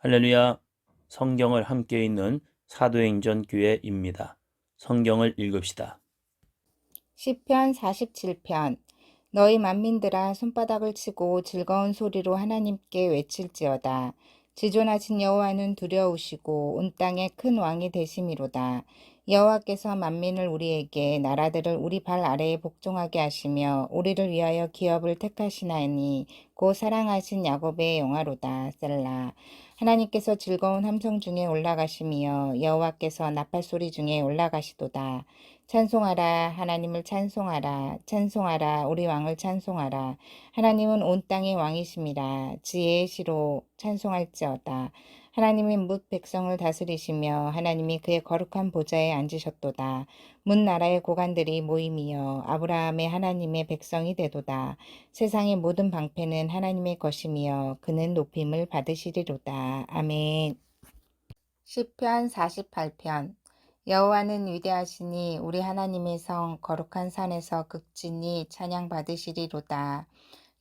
할렐루야. 성경을 함께 읽는 사도행전 교회입니다. 성경을 읽읍시다. 시편 47편 너희 만민들아 손바닥을 치고 즐거운 소리로 하나님께 외칠지어다. 지존하신 여호와는 두려우시고 온 땅의 큰 왕이 되심이로다. 여호와께서 만민을 우리에게 나라들을 우리 발 아래에 복종하게 하시며 우리를 위하여 기업을 택하시나니 곧 사랑하신 야곱의 영화로다. 셀라. 하나님께서 즐거운 함성 중에 올라가시며 여호와께서 나팔 소리 중에 올라가시도다. 찬송하라 하나님을 찬송하라 찬송하라 우리 왕을 찬송하라 하나님은 온 땅의 왕이심이라 지혜의 시로 찬송할지어다 하나님이 뭇 백성을 다스리시며 하나님이 그의 거룩한 보좌에 앉으셨도다. 문 나라의 고관들이 모임이여 아브라함의 하나님의 백성이 되도다. 세상의 모든 방패는 하나님의 것이며 그는 높임을 받으시리로다. 아멘. 시편 48편. 여호와는 위대하시니 우리 하나님의 성 거룩한 산에서 극진히 찬양 받으시리로다.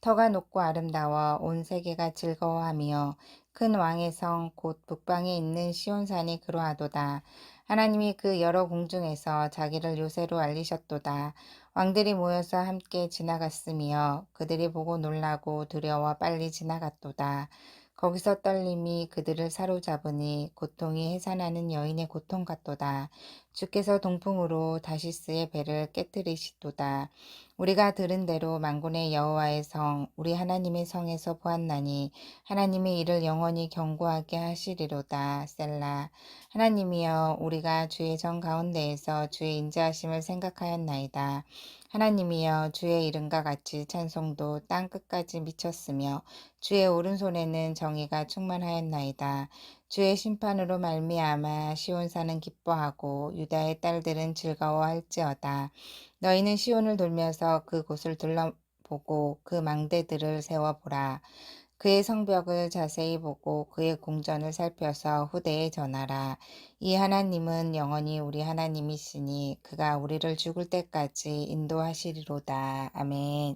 터가 높고 아름다워 온 세계가 즐거워하며 큰 왕의 성 곧 북방에 있는 시온산이 그러하도다. 하나님이 그 여러 공중에서 자기를 요새로 알리셨도다. 왕들이 모여서 함께 지나갔으며 그들이 보고 놀라고 두려워 빨리 지나갔도다. 거기서 떨림이 그들을 사로잡으니 고통이 해산하는 여인의 고통 같도다. 주께서 동풍으로 다시스의 배를 깨뜨리시도다. 우리가 들은 대로 만군의 여호와의 성 우리 하나님의 성에서 보았나니 하나님의 이를 영원히 경고하게 하시리로다. 셀라. 하나님이여 우리가 주의 정 가운데에서 주의 인자하심을 생각하였나이다. 하나님이여 주의 이름과 같이 찬송도 땅 끝까지 미쳤으며 주의 오른손에는 정의가 충만하였나이다. 주의 심판으로 말미암아 시온산은 기뻐하고 유다의 딸들은 즐거워할지어다. 너희는 시온을 돌면서 그곳을 둘러보고 그 망대들을 세워보라. 그의 성벽을 자세히 보고 그의 궁전을 살펴서 후대에 전하라. 이 하나님은 영원히 우리 하나님이시니 그가 우리를 죽을 때까지 인도하시리로다. 아멘.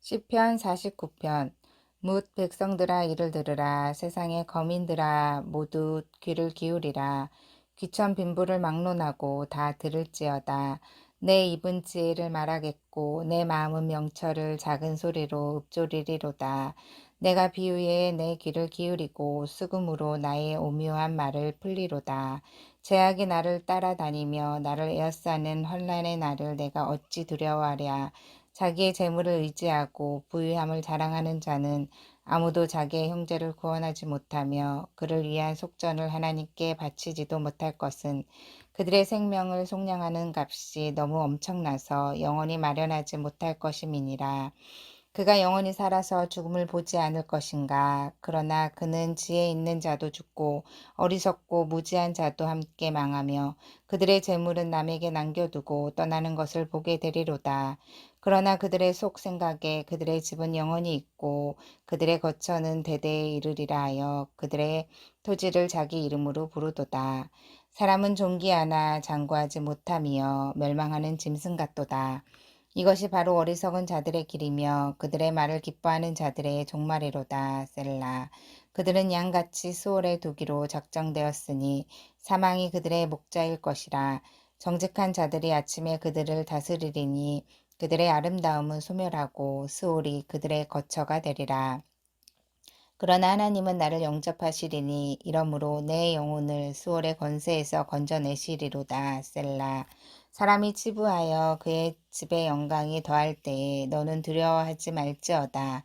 시편 49편 뭇 백성들아 이를 들으라. 세상의 거민들아 모두 귀를 기울이라. 귀천 빈부를 막론하고 다 들을지어다. 내 입은 지혜를 말하겠고 내 마음은 명철을 작은 소리로 읊조리리로다. 내가 비유에 내 귀를 기울이고 수금으로 나의 오묘한 말을 풀리로다. 제약이 나를 따라다니며 나를 에어싸는 환란의 날을 내가 어찌 두려워하랴 자기의 재물을 의지하고 부유함을 자랑하는 자는 아무도 자기의 형제를 구원하지 못하며 그를 위한 속전을 하나님께 바치지도 못할 것은 그들의 생명을 속량하는 값이 너무 엄청나서 영원히 마련하지 못할 것임이니라. 그가 영원히 살아서 죽음을 보지 않을 것인가. 그러나 그는 지혜 있는 자도 죽고 어리석고 무지한 자도 함께 망하며 그들의 재물은 남에게 남겨두고 떠나는 것을 보게 되리로다. 그러나 그들의 속 생각에 그들의 집은 영원히 있고 그들의 거처는 대대에 이르리라 하여 그들의 토지를 자기 이름으로 부르도다. 사람은 존귀하나 장구하지 못하며 멸망하는 짐승 같도다. 이것이 바로 어리석은 자들의 길이며 그들의 말을 기뻐하는 자들의 종말이로다. 셀라. 그들은 양같이 수월에 두기로 작정되었으니 사망이 그들의 목자일 것이라. 정직한 자들이 아침에 그들을 다스리리니 그들의 아름다움은 소멸하고 수월이 그들의 거처가 되리라. 그러나 하나님은 나를 영접하시리니 이러므로 내 영혼을 수월의 권세에서 건져내시리로다. 셀라. 사람이 치부하여 그의 집에 영광이 더할 때에 너는 두려워하지 말지어다.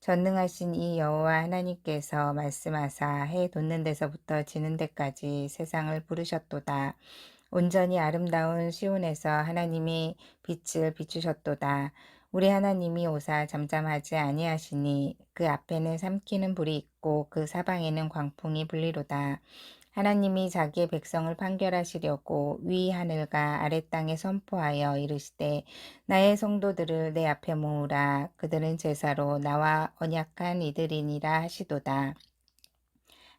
전능하신 이 여호와 하나님께서 말씀하사 해 돋는 데서부터 지는 데까지 세상을 부르셨도다. 온전히 아름다운 시온에서 하나님이 빛을 비추셨도다. 우리 하나님이 오사 잠잠하지 아니하시니 그 앞에는 삼키는 불이 있고 그 사방에는 광풍이 불리로다. 하나님이 자기의 백성을 판결하시려고 위 하늘과 아래 땅에 선포하여 이르시되 나의 성도들을 내 앞에 모으라. 그들은 제사로 나와 언약한 이들이니라 하시도다.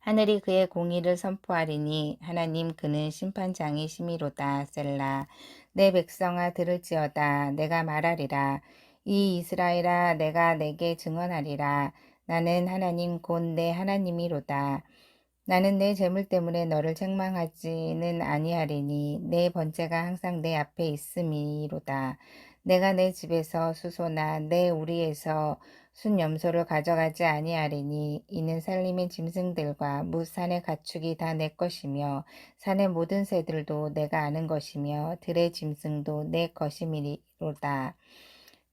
하늘이 그의 공의를 선포하리니 하나님 그는 심판장이시미로다. 셀라 내 백성아 들을지어다. 내가 말하리라. 이 이스라엘아 내가 내게 증언하리라. 나는 하나님 곧 내 하나님이로다 나는 내 재물 때문에 너를 책망하지는 아니하리니 내 번제가 항상 내 앞에 있음이로다 내가 내 집에서 수소나 내 우리에서 순염소를 가져가지 아니하리니 이는 살림의 짐승들과 무산의 가축이 다 내 것이며 산의 모든 새들도 내가 아는 것이며 들의 짐승도 내 것이미로다.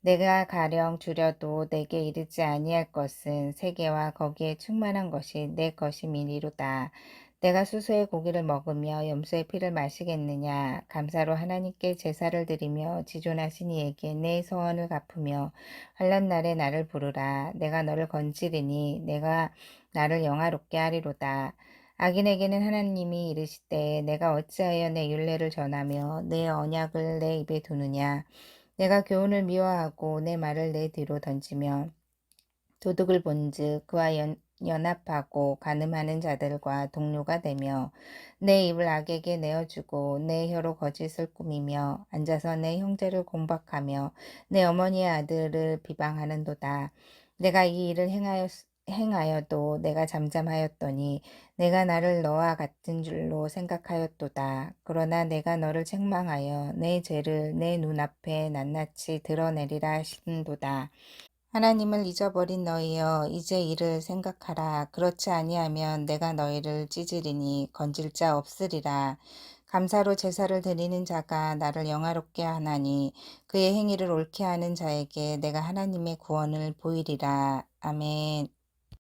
내가 가령 줄여도 내게 이르지 아니할 것은 세계와 거기에 충만한 것이 내 것이미로다. 내가 수소의 고기를 먹으며 염소의 피를 마시겠느냐? 감사로 하나님께 제사를 드리며 지존하신 이에게 내 소원을 갚으며 환란 날에 나를 부르라. 내가 너를 건지리니 내가 나를 영화롭게 하리로다. 악인에게는 하나님이 이르시되 내가 어찌하여 내 율례를 전하며 내 언약을 내 입에 두느냐 내가 교훈을 미워하고 내 말을 내 뒤로 던지며 도둑을 본즉 그와 연, 연합하고 가늠하는 자들과 동료가 되며 내 입을 악에게 내어주고 내 혀로 거짓을 꾸미며 앉아서 내 형제를 공박하며 내 어머니의 아들을 비방하는도다. 내가 이 일을 행하였, 행하여도 내가 잠잠하였더니 내가 나를 너와 같은 줄로 생각하였도다. 그러나 내가 너를 책망하여 내 죄를 내 눈앞에 낱낱이 드러내리라 하신도다. 하나님을 잊어버린 너희여 이제 이를 생각하라 그렇지 아니하면 내가 너희를 찢으리니 건질 자 없으리라 감사로 제사를 드리는 자가 나를 영화롭게 하나니 그의 행위를 옳게 하는 자에게 내가 하나님의 구원을 보이리라 아멘